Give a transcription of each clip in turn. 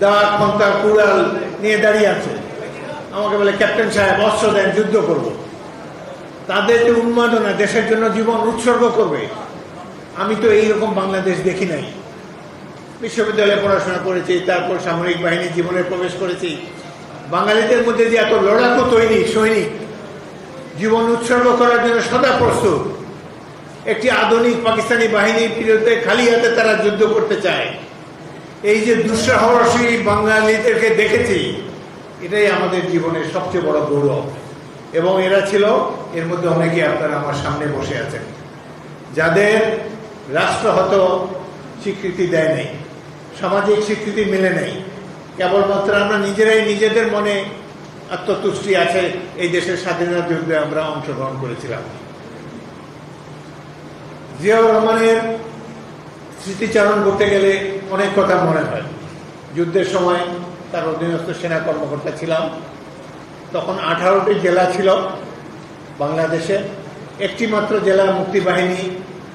দাঁড় খন্তা কুড়াল নিয়ে দাঁড়িয়ে আছে। আমাকে বলে, ক্যাপ্টেন সাহেব, অস্ত্র দেন, যুদ্ধ করব। তাদের যে উন্মাদনা, দেশের জন্য জীবন উৎসর্গ করবে। আমি তো এইরকম বাংলাদেশ দেখি নাই। বিশ্ববিদ্যালয়ে পড়াশোনা করেছি, তারপর সামরিক বাহিনী জীবনে প্রবেশ করেছি। বাঙালিদের মধ্যে যে এত লড়াকু তৈরি, সৈনিক, জীবন উৎসর্গ করার জন্য সদা প্রস্তুত। একটি আধুনিক পাকিস্তানি বাহিনীর বিরুদ্ধে খালি হাতে তারা যুদ্ধ করতে চায়। এই যে দুঃসাহসী বাঙালিদেরকে দেখেছি, এটাই আমাদের জীবনের সবচেয়ে বড় গৌরব। এবং এরা ছিল, এর মধ্যে অনেকে আপনারা আমার সামনে বসে আছেন। যাদের রাষ্ট্র হয়তো স্বীকৃতি দেয় নাই, সামাজিক স্বীকৃতি মেলে নেই। কেবলমাত্র আমরা নিজেরাই নিজেদের মনে আত্মতুষ্টি আছে, এই দেশের স্বাধীনতা যুদ্ধে আমরা অংশগ্রহণ করেছিলাম। জিয়াউর রহমানের স্মৃতিচারণ করতে গেলে অনেক কথা মনে হয়। যুদ্ধের সময় তার অধীনস্থ সেনা কর্মকর্তা ছিলাম। তখন আঠারোটি জেলা ছিল বাংলাদেশে। একটি মাত্র জেলা মুক্তিবাহিনী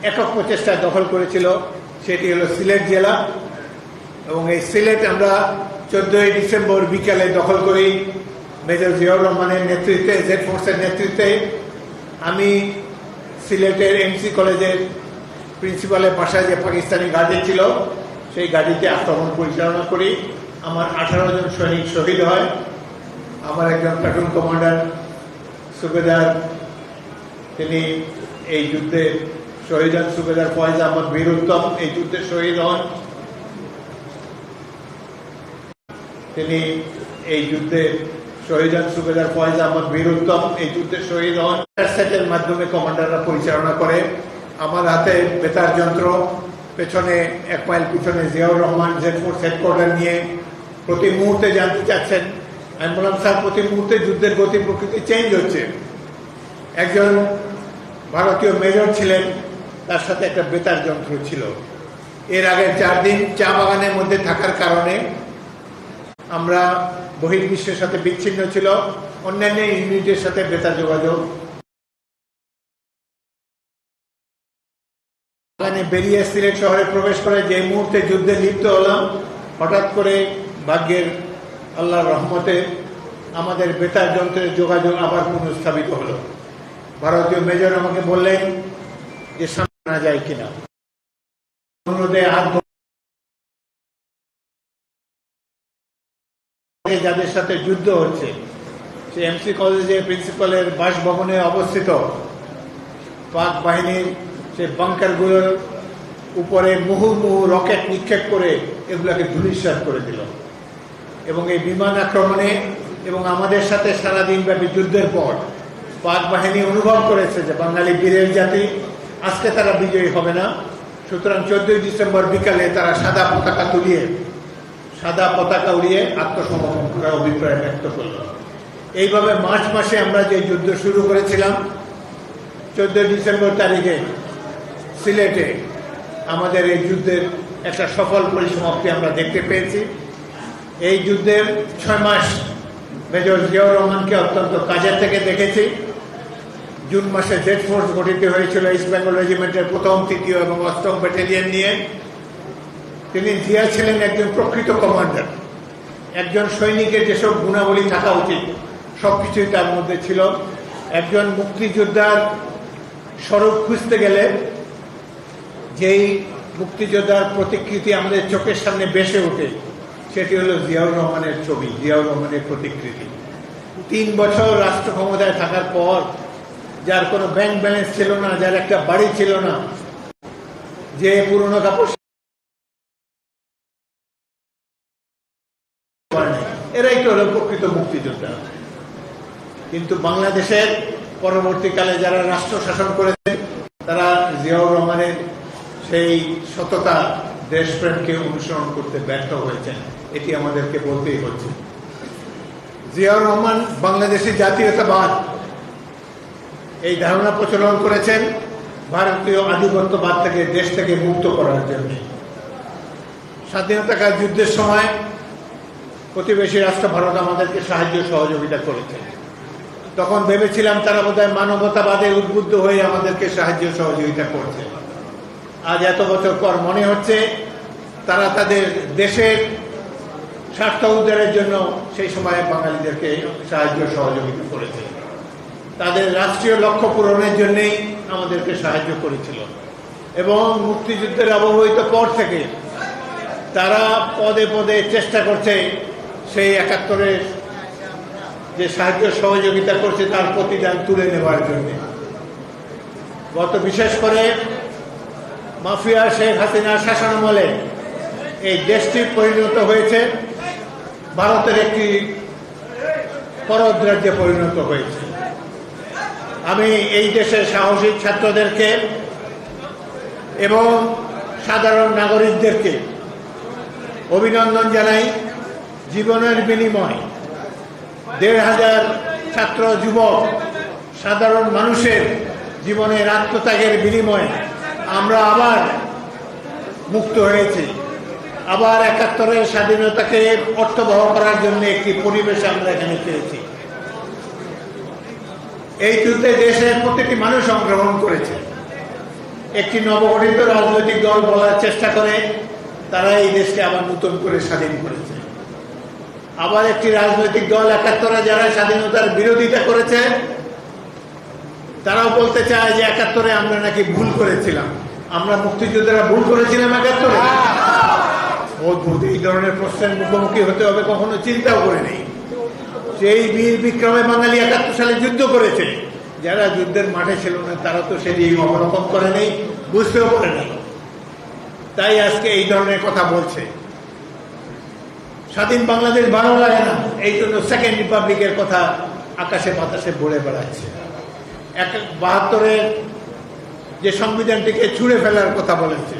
একক প্রচেষ্টায় দখল করেছিল, সেটি হলো সিলেট জেলা। এবং এই সিলেট আমরা চোদ্দই ডিসেম্বর বিকালে দখল করি মেজর জিয়াউর রহমানের নেতৃত্বে, জেড ফোর্সের নেতৃত্বে। আমি সিলেটের এমসি কলেজের প্রিন্সিপালের বাসায় যে পাকিস্তানি গাড়ি ছিল সেই গাড়িতে আক্রমণ পরিচালনা করি। আমার আঠারো জন সৈনিক শহীদ হয়। আমার একজন প্লাটুন কমান্ডার সুবেদার, তিনি এই যুদ্ধে শহীদ হন। সুবেদার ফয়েজ বীর উত্তম এই যুদ্ধে শহীদ হন। তিনি এই যুদ্ধে শহীদ হন। সুবেদার ফয়েজ আহমদ বীর উত্তম এই যুদ্ধে শহীদ হন। সেটের মাধ্যমে কমান্ডাররা পরিচালনা করে। আমার হাতে বেতার যন্ত্র পেছনে এক মাইল পিছনে Ziaur Rahman Z force headquarter নিয়ে প্রতি মুহূর্তে জানতে চাচ্ছেন। আমি বললাম, স্যার, প্রতি মুহূর্তে যুদ্ধের গতি প্রকৃতি চেঞ্জ হচ্ছে। একজন ভারতীয় মেজর ছিলেন, তার সাথে একটা বেতার যন্ত্র ছিল। এর আগে চার দিন চা বাগানের মধ্যে থাকার কারণে আমরা বহির্বিশ্বের সাথে বিচ্ছিন্ন ছিল। অন্যান্য ইউনিটের সাথে বেতার যোগাযোগ বাগানে বেরিয়ে সিলেট শহরে প্রবেশ করে, যে মুহূর্তে যুদ্ধে লিপ্ত হলাম, হঠাৎ করে ভাগ্যের আল্লাহর রহমতে আমাদের বেতার যন্ত্রের যোগাযোগ আবার পুনঃস্থাপিত হলো। ভারতীয় মেজর আমাকে বললেন যে, সামনে যায় কিনা। অনুরোধে যাদের সাথে যুদ্ধ হচ্ছে, সে এমসি কলেজে প্রিন্সিপালের বাসভবনে অবস্থিত। পাক বাহিনীর সে বাংকারগুলোর উপরে মুহুর্মুহু রকেট নিক্ষেপ করে এগুলাকে ধুলিস্বাদ করে দিল। এবং এই বিমান আক্রমণে এবং আমাদের সাথে সারাদিন ব্যাপী যুদ্ধের পর পাক বাহিনী অনুভব করেছে যে বাঙালি বীরের জাতি, আজকে তারা বিজয়ী হবে না। সুতরাং চোদ্দই ডিসেম্বর বিকালে তারা সাদা পতাকা তুলিয়ে, সাদা পতাকা উড়িয়ে আত্মসমর্পণ করার অভিপ্রায় ব্যক্ত করল। এইভাবে মার্চ মাসে আমরা যে যুদ্ধ শুরু করেছিলাম, চোদ্দই ডিসেম্বর তারিখে সিলেটে আমাদের এই যুদ্ধের একটা সফল পরিসমাপ্তি আমরা দেখতে পেয়েছি। এই যুদ্ধের ছয় মাস মেজর জিয়াউর রহমানকে অত্যন্ত কাজের থেকে দেখেছি। জুন মাসে জেড ফোর্স গঠিত হয়েছিল ইস্ট বেঙ্গল রেজিমেন্টের প্রথম, তৃতীয় এবং অষ্টম ব্যাটালিয়ন নিয়ে। তিনি জিয়া ছিলেন একজন প্রকৃত কমান্ডার। একজন সৈনিকের যেসব গুণাবলী থাকা উচিত, সবকিছুই তার মধ্যে ছিল। একজন মুক্তিযোদ্ধার স্বরূপ খুঁজতে গেলে যেই মুক্তিযোদ্ধার প্রতিকৃতি আমাদের চোখের সামনে বেসে ওঠে, সেটি হলো জিয়াউর রহমানের ছবি, জিয়াউর রহমানের প্রতিকৃতি। তিন বছর রাষ্ট্র ক্ষমতায় থাকার পর, যার কোনো ব্যাংক ব্যালেন্স ছিল না, যার একটা বাড়ি ছিল না, যে পুরনো কাপড় এরাই তো হলো প্রকৃত মুক্তিযোদ্ধা। কিন্তু বাংলাদেশের পরবর্তীকালে যারা রাষ্ট্র শাসন করেছে, তারা জিয়াউর রহমানের সেই সততা দেশপ্রেমকে অনুসরণ করতে ব্যর্থ হয়েছেন, এটি আমাদেরকে বলতেই হচ্ছে। জিয়াউর রহমান বাংলাদেশের জাতীয়তাবাদ, এই ধারণা প্রচলন করেছেন ভারতীয় আধিপত্যবাদ থেকে দেশ থেকে মুক্ত করার জন্য। স্বাধীনতাকাল যুদ্ধের সময় প্রতিবেশী রাষ্ট্র ভারত আমাদেরকে সাহায্য সহযোগিতা করেছে। তখন ভেবেছিলাম তারা বোধহয় মানবতাবাদে উদ্বুদ্ধ হয়ে আমাদেরকে সাহায্য সহযোগিতা করছে। আজ এত বছর পর মনে হচ্ছে তারা তাদের দেশের স্বার্থ উদ্ধারের জন্য সেই সময়ে বাঙালিদেরকে সাহায্য সহযোগিতা করেছে। তাদের রাষ্ট্রীয় লক্ষ্য পূরণের জন্যেই আমাদেরকে সাহায্য করেছিল। এবং মুক্তিযুদ্ধের অবহিত পর থেকে তারা পদে পদে চেষ্টা করছে সেই একাত্তরের যে সাহায্য সহযোগিতা করছে তার প্রতিদান তুলে নেওয়ার জন্য। গত বিশেষ করে মাফিয়া শেখ হাসিনার শাসনামলে এই দেশটি পরিণত হয়েছে। ভারতের একটি পরদ রাজ্যে পরিণত হয়েছে। আমি এই দেশের সাহসী ছাত্রদেরকে এবং সাধারণ নাগরিকদেরকে অভিনন্দন জানাই। জীবনের বিনিময় দেড় হাজার ছাত্র, যুবক, সাধারণ মানুষের জীবনের আত্মত্যাগের বিনিময়ে আমরা আবার মুক্ত হয়েছি। আবার একাত্তরের স্বাধীনতাকে অর্থবহ করার জন্য একটি পরিবেশ আমরা এখানে পেয়েছি। এই যুদ্ধে দেশের প্রতিটি মানুষ অংশগ্রহণ করেছে। একটি নবগঠিত রাজনৈতিক দল বলার চেষ্টা করে তারা এই দেশকে আবার নতুন করে স্বাধীন করেছে। আবার একটি রাজনৈতিক দল একাত্তরে যারা স্বাধীনতার বিরোধিতা করেছে তারাও বলতে চায় যে একাত্তরে আমরা নাকি ভুল করেছিলাম। আমরা মুক্তিযোদ্ধারা ভুল করেছিলাম একাত্তরে। অদ্ভুত এই ধরনের প্রশ্নের মুখোমুখি হতে হবে, কখনো চিন্তাও করে নেই। সেই বীর বিক্রমে বাঙালি একাত্তর সালে যুদ্ধ করেছে। যারা যুদ্ধের মাঠে ছিল না, তারা তো সেটি অবলম্বন করে নেই, বুঝতেও পারে নেই। তাই আজকে এই ধরনের কথা বলছে। স্বাধীন বাংলাদেশ ভালো লাগে না, এই জন্য সেকেন্ড রিপাবলিকের কথা আকাশে বাতাসে বলে বেড়াচ্ছে। এক বাহাত্তরের যে সংবিধানটিকে ছুঁড়ে ফেলার কথা বলেছে,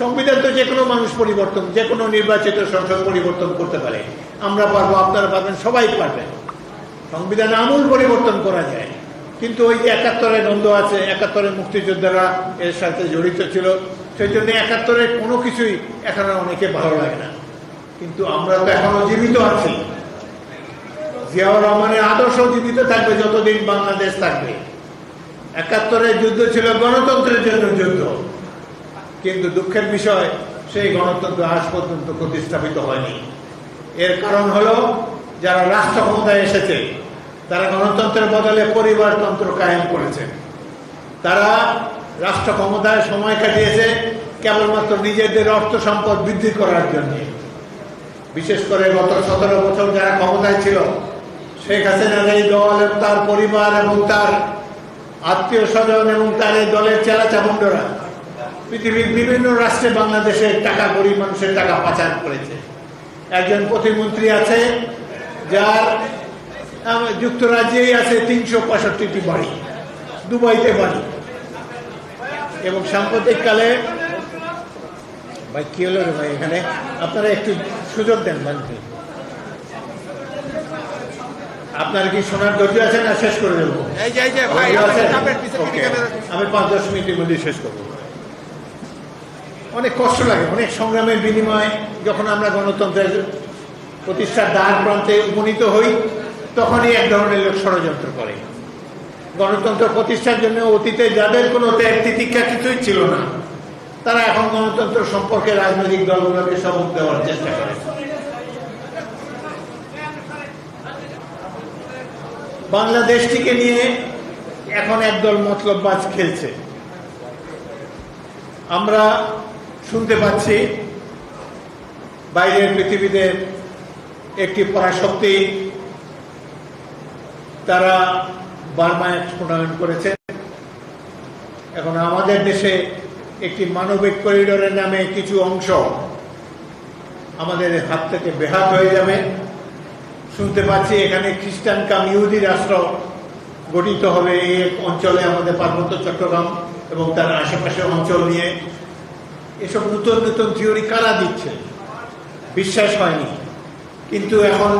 সংবিধান তো যে কোনো মানুষ পরিবর্তন যে কোনো নির্বাচিত সংসদ পরিবর্তন করতে পারে। আমরা পারব, আপনারা পারবেন, সবাই পারবেন সংবিধান আমূল পরিবর্তন করা যায়। কিন্তু ওই যে একাত্তরে দ্বন্দ্ব আছে একাত্তরে মুক্তিযোদ্ধারা এর সাথে জড়িত ছিল, সেই জন্য একাত্তরের কোনো কিছুই এখন অনেকে ভালো লাগে না। কিন্তু আমরা তো এখনও জীবিত আছি। জিয়াউর রহমানের আদর্শ জীবিত থাকবে যতদিন বাংলাদেশ থাকবে। একাত্তরের যুদ্ধ ছিল গণতন্ত্রের জন্য যুদ্ধ। কিন্তু দুঃখের বিষয়, সেই গণতন্ত্র আজ পর্যন্ত প্রতিস্থাপিত হয়নি। এর কারণ হলো, যারা রাষ্ট্র ক্ষমতায় এসেছে, তারা গণতন্ত্রের বদলে পরিবারতন্ত্র কায়েম করেছে। তারা রাষ্ট্র ক্ষমতায় সময় কাটিয়েছে কেবলমাত্র নিজেদের অর্থ সম্পদ বৃদ্ধি করার জন্য। বিশেষ করে গত সতেরো বছর যারা ক্ষমতায় ছিল শেখ হাসিনার এই দল এবং তার পরিবার এবং তার আত্মীয় স্বজন এবং তার এই দলের চেলা চামুন্ডরা পৃথিবীর বিভিন্ন রাষ্ট্রে বাংলাদেশের টাকা গরিব মানুষের টাকা পাচার করেছে। একজন প্রতিমন্ত্রী আছে, যার যুক্তরাজ্যেই আছে তিনশো পঁয়ষট্টিটি বাড়ি, দুবাইতে বাড়ি। এবং সাম্প্রতিককালে, ভাই, কি হলো রে ভাই এখানে? আপনারা একটু সুযোগ দেন মানুষকে আপনার কি শোনার ধৈর্য আছে না শেষ করে দেবো? আমি পাঁচ দশ মিনিটের মধ্যে শেষ করব। অনেক কষ্ট লাগে অনেক সংগ্রামের বিনিময়ে যখন আমরা গণতন্ত্রের প্রতিষ্ঠার দ্বার প্রান্তে উপনীত হই তখনই এক ধরনের লোক ষড়যন্ত্র করে। গণতন্ত্র প্রতিষ্ঠার জন্য অতীতে যাদের কোনো ত্যাগ তিতিক্ষা কিছুই ছিল না তারা এখন গণতন্ত্র সম্পর্কে রাজনৈতিক দলগুলোকে সবক দেওয়ার চেষ্টা করে। বাংলাদেশটিকে নিয়ে এখন একদল মতলববাজ খেলছে। আমরা শুনতে পাচ্ছি, বাইরের পৃথিবীতে একটি পরাশক্তি তারা বার্মায় প্রণয়ন করেছে। এখন আমাদের দেশে একটি মানবিক করিডোরের নামে কিছু অংশ আমাদের হাত থেকে বেহাত হয়ে যাবে। শুনতে পাচ্ছি এখানে খ্রিস্টান কাম ইহুদি রাষ্ট্র গঠিত হবে এই অঞ্চলে আমাদের পার্বত্য চট্টগ্রাম এবং তার আশেপাশের অঞ্চল নিয়ে। এসব নতুন নতুন থিওরি কারা দিচ্ছে? বিশ্বাস হয়নি। কিন্তু এখন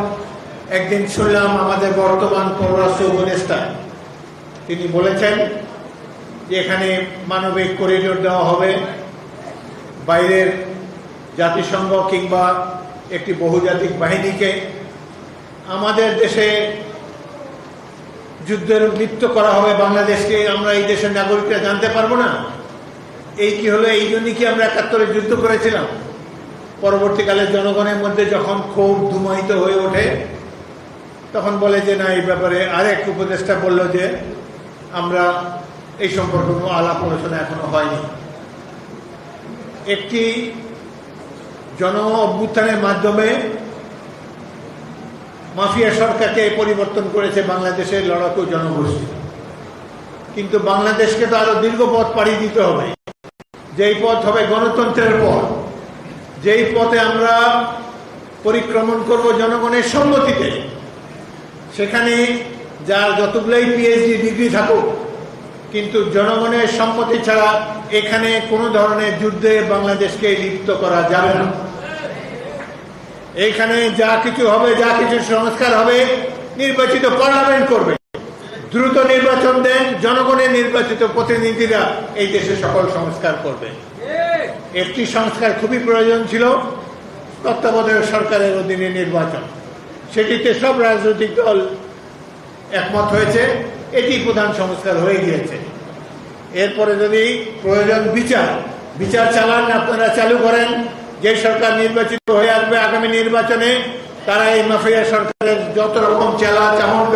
একদিন শুনলাম আমাদের বর্তমান পররাষ্ট্র উপদেষ্টা, তিনি বলেছেন যে এখানে মানবিক করিডোর দেওয়া হবে। বাইরের জাতিসংঘ কিংবা একটি বহুজাতিক বাহিনীকে আমাদের দেশে যুদ্ধের লিপ্ত করা হবে, বাংলাদেশকে আমরা এই দেশের নাগরিকরা জানতে পারব না। এই কি হলো? এই জন্য কি আমরা একাত্তরে যুদ্ধ করেছিলাম? পরবর্তীকালে জনগণের মধ্যে যখন ক্ষোভ ধুমায়িত হয়ে ওঠে, তখন বলে যে, না, এই ব্যাপারে আরেক উপদেষ্টা বলল যে, আমরা এই সম্পর্কে কোনো আলাপ আলোচনা এখনও হয়নি। একটি জন অভ্যুত্থানের মাধ্যমে মাফিয়া সরকারকে পরিবর্তন করেছে বাংলাদেশের লড়াকু জনগোষ্ঠী। কিন্তু বাংলাদেশকে তো আরও দীর্ঘ পথ পাড়ি দিতে হবে। যেই পথ হবে গণতন্ত্রের পথ, যেই পথে আমরা পরিক্রমণ করব জনগণের সম্মতিতে, সেখানে যার যতগুলোই পিএইচডি ডিগ্রি থাকুক, কিন্তু জনগণের সম্মতি ছাড়া এখানে কোনো ধরনের যুদ্ধে বাংলাদেশকে লিপ্ত করা যাবে না। এইখানে যা কিছু হবে, যা কিছু সংস্কার হবে, নির্বাচিত পার্লামেন্ট করবে। দ্রুত নির্বাচন দেন, জনগণের নির্বাচিত প্রতিনিধিরা এই দেশে সকল সংস্কার করবে। একটি সংস্কার খুবই প্রয়োজন ছিল, তত্ত্বাবধায়ক সরকারের অধীনে নির্বাচন। সেটিতে সব রাজনৈতিক দল একমত হয়েছে এটি প্রধান সংস্কার হয়ে গিয়েছে। এরপরে যদি প্রয়োজন বিচার বিচার চালান আপনারা চালু করেন যে সরকার নির্বাচিত হয়ে আসবে আগামী নির্বাচনে, তারা এই মাফিয়া সরকারের যত রকম চেলা চামুন্ড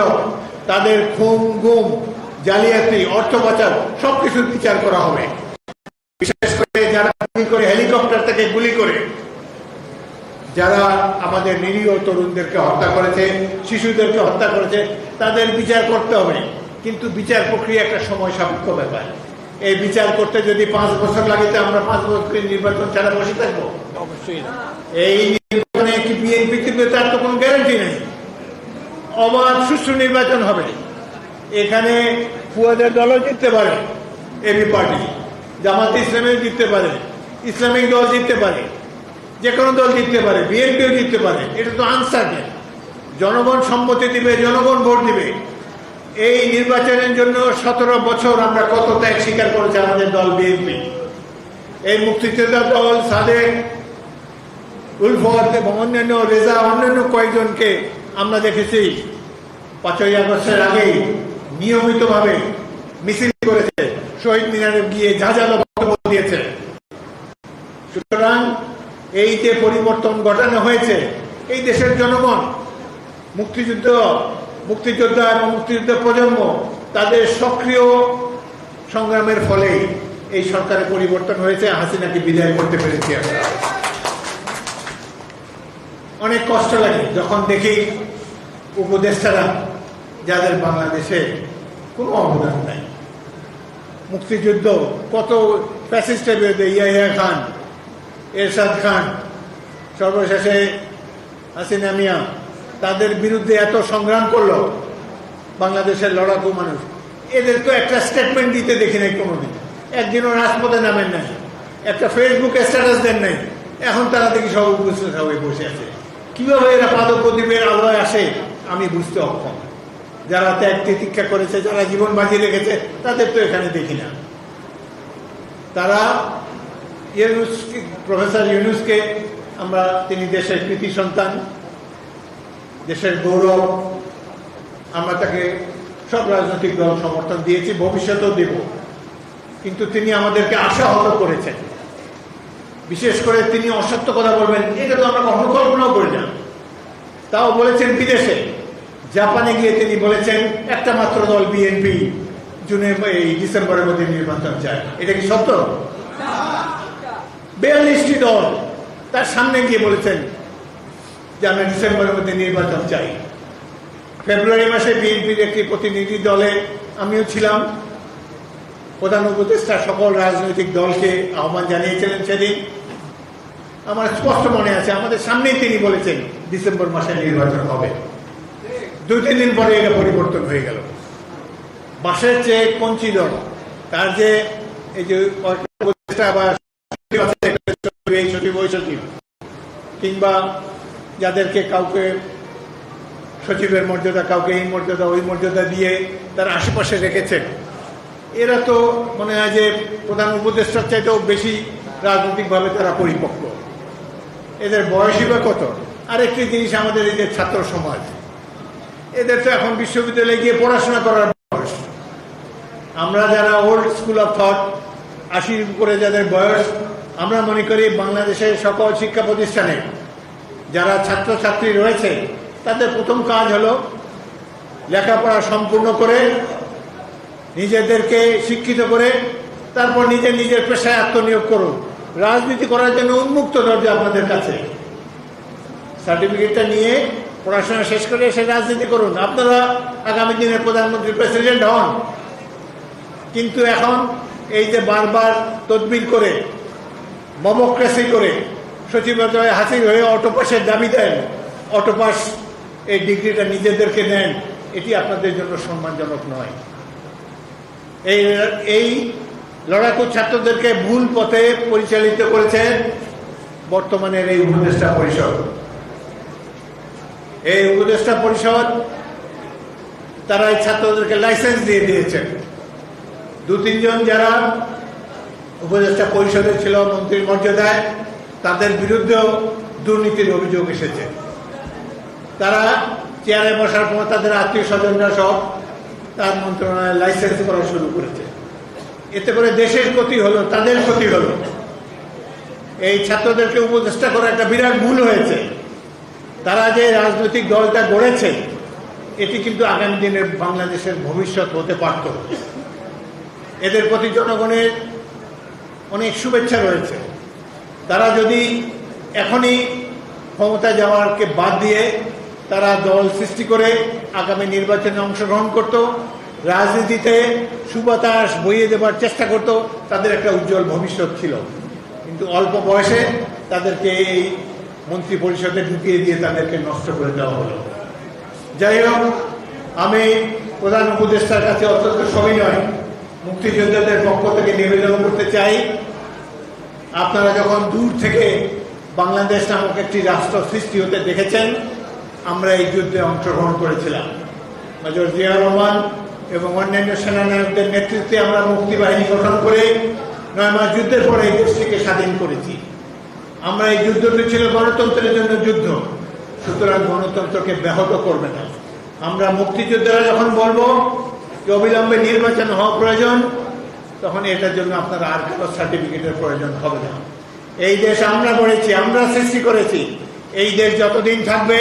তাদের খুন, গুম, জালিয়াতি, অর্থ পাচার, সবকিছুর বিচার করা হবে। বিশেষ করে যারা গুলি করে, হেলিকপ্টার থেকে গুলি করে, যারা আমাদের নিরীহ তরুণদেরকে হত্যা করেছে, শিশুদেরকে হত্যা করেছে, তাদের বিচার করতে হবে। কিন্তু বিচার প্রক্রিয়া একটা সময় সাপেক্ষ ব্যাপার। এই বিচার করতে যদি পাঁচ বছর লাগে তো আমরা পাঁচ বছর নির্বাচন ছাড়া বসে থাকব। অবশ্যই। এই নির্বাচনে কি বিএনপি জিতবে তার তো কোনো গ্যারান্টি নেই। অবাধ সুষ্ঠু নির্বাচন হবে। এখানে ফুয়াদের দলও জিততে পারে এবি পার্টি। জামাত ইসলামেও জিততে পারে ইসলামিক দল জিততে পারে যে কোনো দল জিততে পারে বিএনপিও জিততে পারে। এটা তো আনসার্টেন জনগণ সম্মতি দিবে জনগণ ভোট দিবে। এই নির্বাচনের জন্য সতেরো বছর আমরা কত ত্যাগ স্বীকার করেছে আমাদের দল বিএনপি। এই মুক্তিযোদ্ধা দল, সাদেক, উলফত অন্যান্য রেজা, অন্যান্য কয়েকজনকে আমরা দেখেছি পাঁচই আগস্টের আগেই নিয়মিতভাবে মিছিল করেছে, শহীদ মিনারে গিয়ে ঝাঁঝালো বক্তব্য দিয়েছে। সুতরাং এই যে পরিবর্তন ঘটানো হয়েছে, এই দেশের জনগণ মুক্তিযুদ্ধ মুক্তিযোদ্ধা এবং মুক্তিযুদ্ধ প্রজন্ম তাদের সক্রিয় সংগ্রামের ফলেই এই সরকারের পরিবর্তন হয়েছে। হাসিনাকে বিদায় করতে পেরেছি আমরা। অনেক কষ্ট লাগে যখন দেখি উপদেষ্টারা যাদের বাংলাদেশে কোনো অবদান নাই। মুক্তিযুদ্ধ, কত ফ্যাসিস্টের বিরুদ্ধে ইয়াহিয়া খান, এরশাদ খান, সর্বশেষে হাসিনা মিয়া তাদের বিরুদ্ধে এত সংগ্রাম করল বাংলাদেশের লড়াকু মানুষ। এদের তো একটা স্টেটমেন্ট দিতে দেখি নাই কোনোদিন। একদিনও রাজপথে নামেন নাই। একটা ফেসবুকে স্ট্যাটাস দেন নাই। এখন তারা দেখি সব উপস্থিত হয়ে বসে আছে। কীভাবে এরা পাদক প্রদীপের আলোয় আসে, আমি বুঝতে অক্ষম। যারা ত্যাগ তিতিক্ষা করেছে, যারা জীবন বাজি রেখেছে, তাদের তো এখানে দেখি না। তারা ইউনুস প্রফেসর ইউনুসকে, আমরা তিনি দেশের কৃতি সন্তান দেশের গৌরব আমরা তাকে সব রাজনৈতিক দল সমর্থন দিয়েছি ভবিষ্যতেও দেব। কিন্তু তিনি আমাদেরকে আশাহত করেছেন। বিশেষ করে তিনি অসত্য কথা বলবেন এটা তো আমরা কখনো কল্পনাও করি না। তাও বলেছেন বিদেশে। জাপানে গিয়ে তিনি বলেছেন একটা মাত্র দল বিএনপি জুনে এই ডিসেম্বরের মধ্যে নির্বাচন চায় এটা কি সত্য? বিয়াল্লিশটি দল তার সামনে গিয়ে বলেছেন যে আমরা ডিসেম্বরের মধ্যে নির্বাচন চাই। ফেব্রুয়ারি মাসে বিএনপির একটি প্রতিনিধি দলে আমিও ছিলাম। প্রধান উপদেষ্টা সকল রাজনৈতিক দলকে আহ্বান জানিয়েছিলেন সেদিন। আমার স্পষ্ট মনে আছে, আমাদের সামনেই তিনি বলেছেন ডিসেম্বর মাসে নির্বাচন হবে। দুই, তিন দিন পরে এটা পরিবর্তন হয়ে গেল। বাসের চেয়ে কঞ্চি দল, তার যে এই যে উপদেষ্টা বা কিংবা যাদেরকে কাউকে সচিবের মর্যাদা, কাউকে এই মর্যাদা, ওই মর্যাদা দিয়ে তার আশেপাশে রেখেছেন। এরা তো মনে হয় যে প্রধান উপদেষ্টার চাইতেও বেশি রাজনৈতিকভাবে তারা পরিপক্ক। এদের বয়সই বা কত? আরেকটি জিনিস আমাদের এই যে ছাত্র সমাজ। এদের তো এখন বিশ্ববিদ্যালয়ে গিয়ে পড়াশোনা করার বয়স। আমরা যারা ওল্ড স্কুল অফ থট আশির উপরে যাদের বয়স, আমরা মনে করি বাংলাদেশের সকল শিক্ষা প্রতিষ্ঠানে যারা ছাত্রছাত্রী রয়েছে, তাদের প্রথম কাজ হলো লেখাপড়া সম্পূর্ণ করে নিজেদেরকে শিক্ষিত করে তারপর নিজের নিজের পেশায় আত্মনিয়োগ করুন। রাজনীতি করার জন্য উন্মুক্ত দরজা আপনাদের কাছে। সার্টিফিকেটটা নিয়ে পড়াশোনা শেষ করে এসে রাজনীতি করুন। আপনারা আগামী দিনে প্রধানমন্ত্রী প্রেসিডেন্ট হন। কিন্তু এখন এই যে বারবার তদবির করে, মমক্রেসি করে সচিবালয়ে হাসির হয়ে অটোপাসের দাবি দেন। অটোপাস এই ডিগ্রিটা নিজেদেরকে নেন, এটি আপনাদের জন্য সম্মানজনক নয়। এই এই লড়াকু ছাত্রদেরকে ভুল পথে পরিচালিত করেছেন বর্তমানের এই উপদেষ্টা পরিষদ। এই উপদেষ্টা পরিষদ তারা এই ছাত্রদেরকে লাইসেন্স দিয়ে দিয়েছেন। দু তিনজন যারা উপদেষ্টা পরিষদে ছিল মন্ত্রীর মর্যাদায় তাদের বিরুদ্ধেও দুর্নীতির অভিযোগ এসেছে। তারা চেয়ারে বসার পর তাদের আত্মীয় স্বজনরা সব তার মন্ত্রণালয়ে লাইসেন্স করা শুরু করেছে। এতে করে দেশের ক্ষতি হলো, তাদের ক্ষতি হলো। এই ছাত্রদেরকে উপদেষ্টা করা একটা বিরাট ভুল হয়েছে। তারা যে রাজনৈতিক দলটা গড়েছে, এটি কিন্তু আগামী দিনের বাংলাদেশের ভবিষ্যৎ হতে পারত। এদের প্রতি জনগণের অনেক শুভেচ্ছা রয়েছে। তারা যদি এখনই ক্ষমতা যাওয়ারকে বাদ দিয়ে তারা দল সৃষ্টি করে আগামী নির্বাচনে অংশগ্রহণ করত, রাজনীতিতে সুবাতাস বইয়ে দেবার চেষ্টা করত, তাদের একটা উজ্জ্বল ভবিষ্যৎ ছিল। কিন্তু অল্প বয়সে তাদেরকে এই মন্ত্রী পরিষদে ঢুকিয়ে দিয়ে তাদেরকে নষ্ট করে দেওয়া হলো। যাই হোক, আমি প্রধান উপদেষ্টার কাছে অত্যন্ত সবিনয় মুক্তিযোদ্ধাদের পক্ষ থেকে নিবেদন করতে চাই। আপনারা যখন দূর থেকে বাংলাদেশ নামক একটি রাষ্ট্র সৃষ্টি হতে দেখেছেন, আমরা এই যুদ্ধে অংশগ্রহণ করেছিলাম। মেজর জিয়া রহমান এবং অন্যান্য সেনানায়কদের নেতৃত্বে আমরা মুক্তি বাহিনী গঠন করে নয় মাস যুদ্ধের পরে এই দেশটিকে স্বাধীন করেছি। আমরা এই যুদ্ধটি ছিল গণতন্ত্রের জন্য যুদ্ধ, সুতরাং গণতন্ত্রকে ব্যাহত করবে না। আমরা মুক্তিযোদ্ধারা যখন বলব যে অবিলম্বে নির্বাচন হওয়া প্রয়োজন তখন এটার জন্য আপনার আর কোনো সার্টিফিকেটের প্রয়োজন হবে না। এই দেশ আমরা গড়েছি, আমরা সৃষ্টি করেছি। এই দেশ যতদিন থাকবে,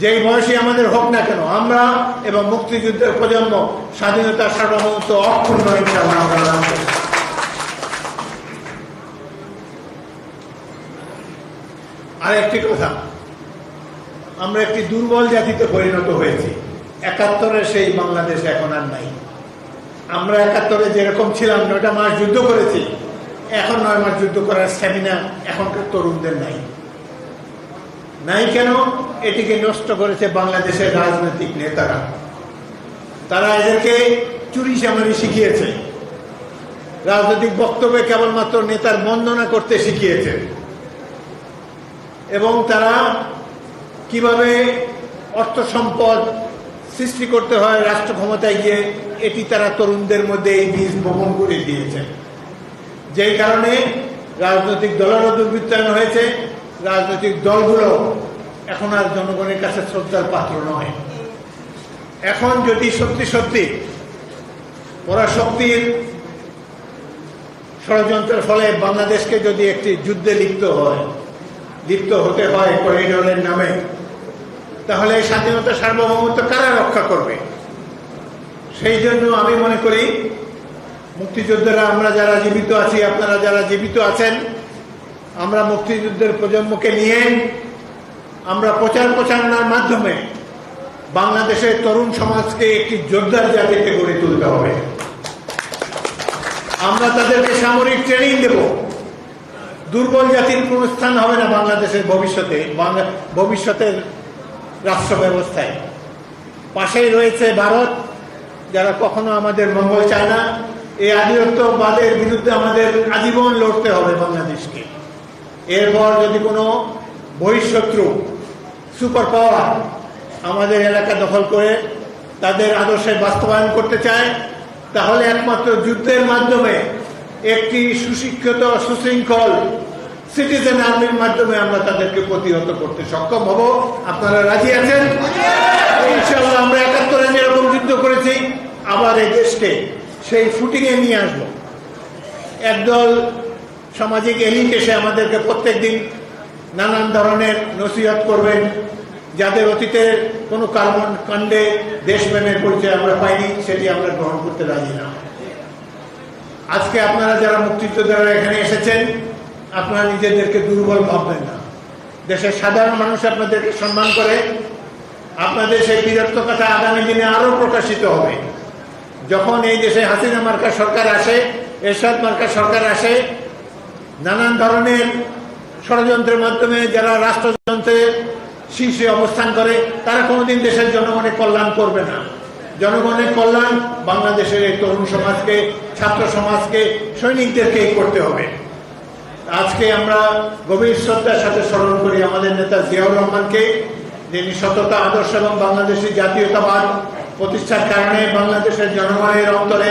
যেই বয়সে আমাদের হোক না কেন, আমরা এবং মুক্তিযুদ্ধের প্রজন্ম স্বাধীনতা সার্বভৌমত্ব অক্ষুণ্ণ আর একটি কথা, আমরা একটি দুর্বল জাতিতে পরিণত হয়েছি। একাত্তরের সেই বাংলাদেশ এখন আর নাই। আমরা একাত্তরে যেরকম ছিলাম, নয়টা মাস যুদ্ধ করেছি, এখন নয় মাস যুদ্ধ করার স্ট্যামিনা এখনকার তরুণদের নাই। নাই কেন? এটিকে নষ্ট করেছে বাংলাদেশের রাজনৈতিক নেতারা। তারা এদেরকে চুরি চামারি শিখিয়েছে। রাজনৈতিক বক্তব্যে কেবলমাত্র নেতার বন্দনা করতে শিখিয়েছে। এবং তারা কীভাবে অর্থ সম্পদ সৃষ্টি করতে হয় রাষ্ট্র ক্ষমতায় গিয়ে, এটি তারা তরুণদের মধ্যে এই বীজ বপন করে দিয়েছে। যেই কারণে রাজনৈতিক দলেরও দুর্বৃত্তায়ন হয়েছে, রাজনৈতিক দলগুলো এখন আর জনগণের কাছে শ্রদ্ধার পাত্র নয়। এখন যদি সত্যি সত্যি পরাশক্তির ষড়যন্ত্রের ফলে বাংলাদেশকে যদি একটি যুদ্ধে লিপ্ত হয়, লিপ্ত হতে হয় করিডোরের নামে তাহলে এই স্বাধীনতা সার্বভৌমত্ব কারা রক্ষা করবে? সেই জন্য আমি মনে করি, মুক্তিযোদ্ধারা, আমরা যারা জীবিত আছি, আপনারা যারা জীবিত আছেন, আমরা মুক্তিযুদ্ধের প্রজন্মকে নিয়ে আমরা প্রচার প্রচারণার মাধ্যমে বাংলাদেশের তরুণ সমাজকে একটি যোদ্ধার জাতিতে গড়ে তুলতে হবে। আমরা তাদেরকে সামরিক ট্রেনিং দেব। দুর্বল জাতির কোনো স্থান হবে না বাংলাদেশের ভবিষ্যতে। ভবিষ্যতের রাষ্ট্র ব্যবস্থায় পাশেই রয়েছে ভারত, যারা কখনো আমাদের মঙ্গল চায় না। এই আধিপত্যবাদের বিরুদ্ধে আমাদের আজীবন লড়তে হবে বাংলাদেশকে। এরপর যদি কোনো বহিঃশত্রু সুপার পাওয়ার আমাদের এলাকা দখল করে তাদের আদর্শে বাস্তবায়ন করতে চায়, তাহলে একমাত্র যুদ্ধের মাধ্যমে একটি সুশিক্ষিত, সুশৃঙ্খল সিটিজেন আর্মির মাধ্যমে আমরা তাদেরকে প্রতিহত করতে সক্ষম হব। আপনারা রাজি আছেন? ইনশাল্লাহ আমরা একাত্তরে যেরকম যুদ্ধ করেছি, আবার এই দেশকে সেই ফুটিংয়ে নিয়ে আসব। একদল সামাজিক এলিট এসে আমাদেরকে প্রত্যেক দিন নানান ধরনের নসিহত করবেন, যাদের অতীতের কোনো কার্বন কাণ্ডে দেশপ্রেমের পরিচয় আমরা পাইনি, সেটি আমরা গ্রহণ করতে রাজি না। আজকে আপনারা যারা মুক্তিযোদ্ধারা এখানে এসেছেন আপনারা নিজেদেরকে দুর্বল ভাববেন না। দেশের সাধারণ মানুষ আপনাদেরকে সম্মান করে, আপনাদের সেই বীরত্ব কথা আগামী দিনে আরও প্রকাশিত হবে। যখন এই দেশে হাসিনা মার্কা সরকার আসে, এরশাদ মার্কা সরকার আসে, নানান ধরনের ষড়যন্ত্রের মাধ্যমে যারা রাষ্ট্রযন্ত্রের শীর্ষে অবস্থান করে, তারা কোনোদিন দেশের জনগণের কল্যাণ করবে না। জনগণের কল্যাণ বাংলাদেশের এই তরুণ সমাজকে, ছাত্র সমাজকে, সৈনিকদেরকেই করতে হবে। আজকে আমরা গভীর শ্রদ্ধার সাথে স্মরণ করি আমাদের নেতা জিয়াউর রহমানকে, যিনি সততা, আদর্শ এবং বাংলাদেশের জাতীয়তাবাদ প্রতিষ্ঠার কারণে বাংলাদেশের জনগণের অন্তরে